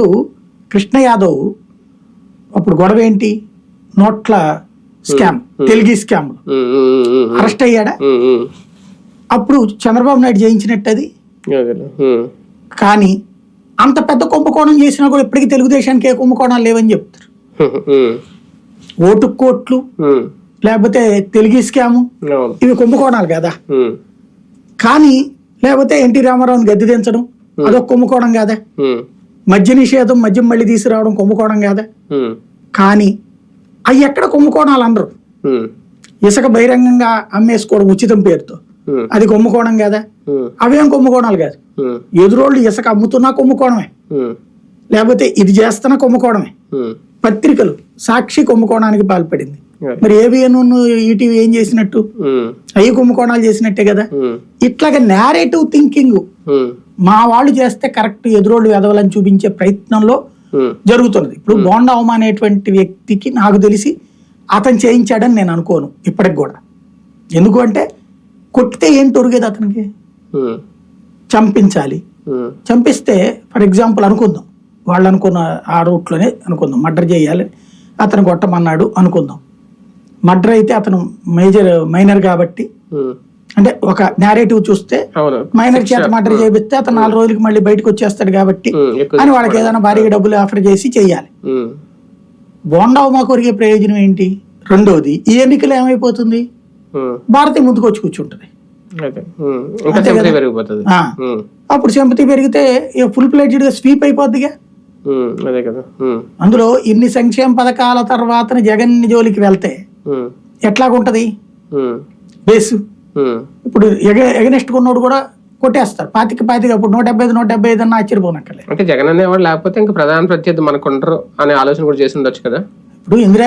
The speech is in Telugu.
అప్పుడు కృష్ణ యాదవ్ అప్పుడు గొడవ ఏంటి నోట్ల స్కామ్ తెలుగు స్కామ్. అరెస్ట్ అయ్యాడా. అప్పుడు చంద్రబాబు నాయుడు చేయించినట్టు అది కానీ అంత పెద్ద కుంభకోణం చేసినా కూడా ఇప్పటికీ తెలుగుదేశానికి ఏ కుంభకోణాలు లేవని చెప్తారు. ఓటు కోట్లు. లేకపోతే తెలుగు స్కాము ఇవి కుంభకోణాలు కదా. కానీ లేకపోతే ఎన్టీ రామారావుని గద్దె దించడం అదొక కుంభకోణం కాదా? మద్య నిషేధం మద్యం మళ్ళీ తీసుకురావడం కుంభకోణం కాదా? కానీ అవి ఎక్కడ కుంభకోణాలు అనరు. ఇసుక బహిరంగంగా అమ్మేసుకోవడం ఉచితం పేరుతో. అది కుంభకోణం కాదా? అవేం కుంభకోణాలు కాదు. ఎదురోళ్ళు ఇసుక అమ్ముతున్నా ఉమ్, లేకపోతే ఇది చేస్తున్నా ఉమ్. పత్రికలు సాక్షి కుంభకోణానికి పాల్పడింది. మరి ఏబిఎన్ ఈటీవీ ఏం చేసినట్టు? అవి కుంభకోణాలు చేసినట్టే కదా? ఇట్లాగా నేరేటివ్ థింకింగ్ మా వాళ్ళు చేస్తే కరెక్ట్ ఎదురోళ్ళు ఎదవాలని చూపించే ప్రయత్నంలో జరుగుతున్నది. ఇప్పుడు బోండా ఉమా అనేటువంటి వ్యక్తికి నాకు తెలిసి అతను చేయించాడని నేను అనుకోను ఇప్పటికి కూడా. ఎందుకు అంటే కొట్టితే ఏం తొరిగేది అతనికి? చంపించాలి. చంపిస్తే ఫర్ ఎగ్జాంపుల్ అనుకుందాం. వాళ్ళు అనుకున్న ఆ రూట్లోనే అనుకుందాం. మర్డర్ చేయాలి. అతను కొట్టమన్నాడు అనుకుందాం. మర్డర్ అయితే అతను మేజర్ మైనర్ కాబట్టి. అంటే ఒక నేరేటివ్ చూస్తే మైనర్ చేత మర్డర్ చేపిస్తే అతను నాలుగు రోజులకి మళ్ళీ బయటకు వచ్చేస్తాడు కాబట్టి అని వాళ్ళకి ఏదైనా భారీగా డబ్బులు ఆఫర్ చేసి చేయాలి. బోండా ఉమా కొరిగే ప్రయోజనం ఏంటి? రెండోది ఈ ఎన్నికలు ఏమైపోతుంది? ఉమ్, భారతి ముందుకు వచ్చి కూర్చుంటది. అప్పుడు సింపతి పెరిగితే ఫుల్ ప్లేటెడ్గా స్వీప్ అయిపోద్దిగా. అందులో ఇన్ని సంక్షేమ పథకాల తర్వాత జగన్ జోలికి వెళ్తే ఎట్లాగుంటది? బేసు. ఇప్పుడు ఎగ ఎగనెస్ట్ ఉన్నోడు కూడా కొట్టేస్తారు. పాతిక పాతిక ఇప్పుడు నూట డెబ్బై ఐదు నూట డెబ్బై ఐదు అన్న ఆశ్చర్యపోనక్కర్లేదు. అంటే జగన్ అనేవాడు లేకపోతే ఇంకా ప్రధాన ప్రత్యర్థి మనకు ఉండరు అనే ఆలోచన కూడా చేసి ఉండొచ్చు కదా. ఇప్పుడు ఇందిరా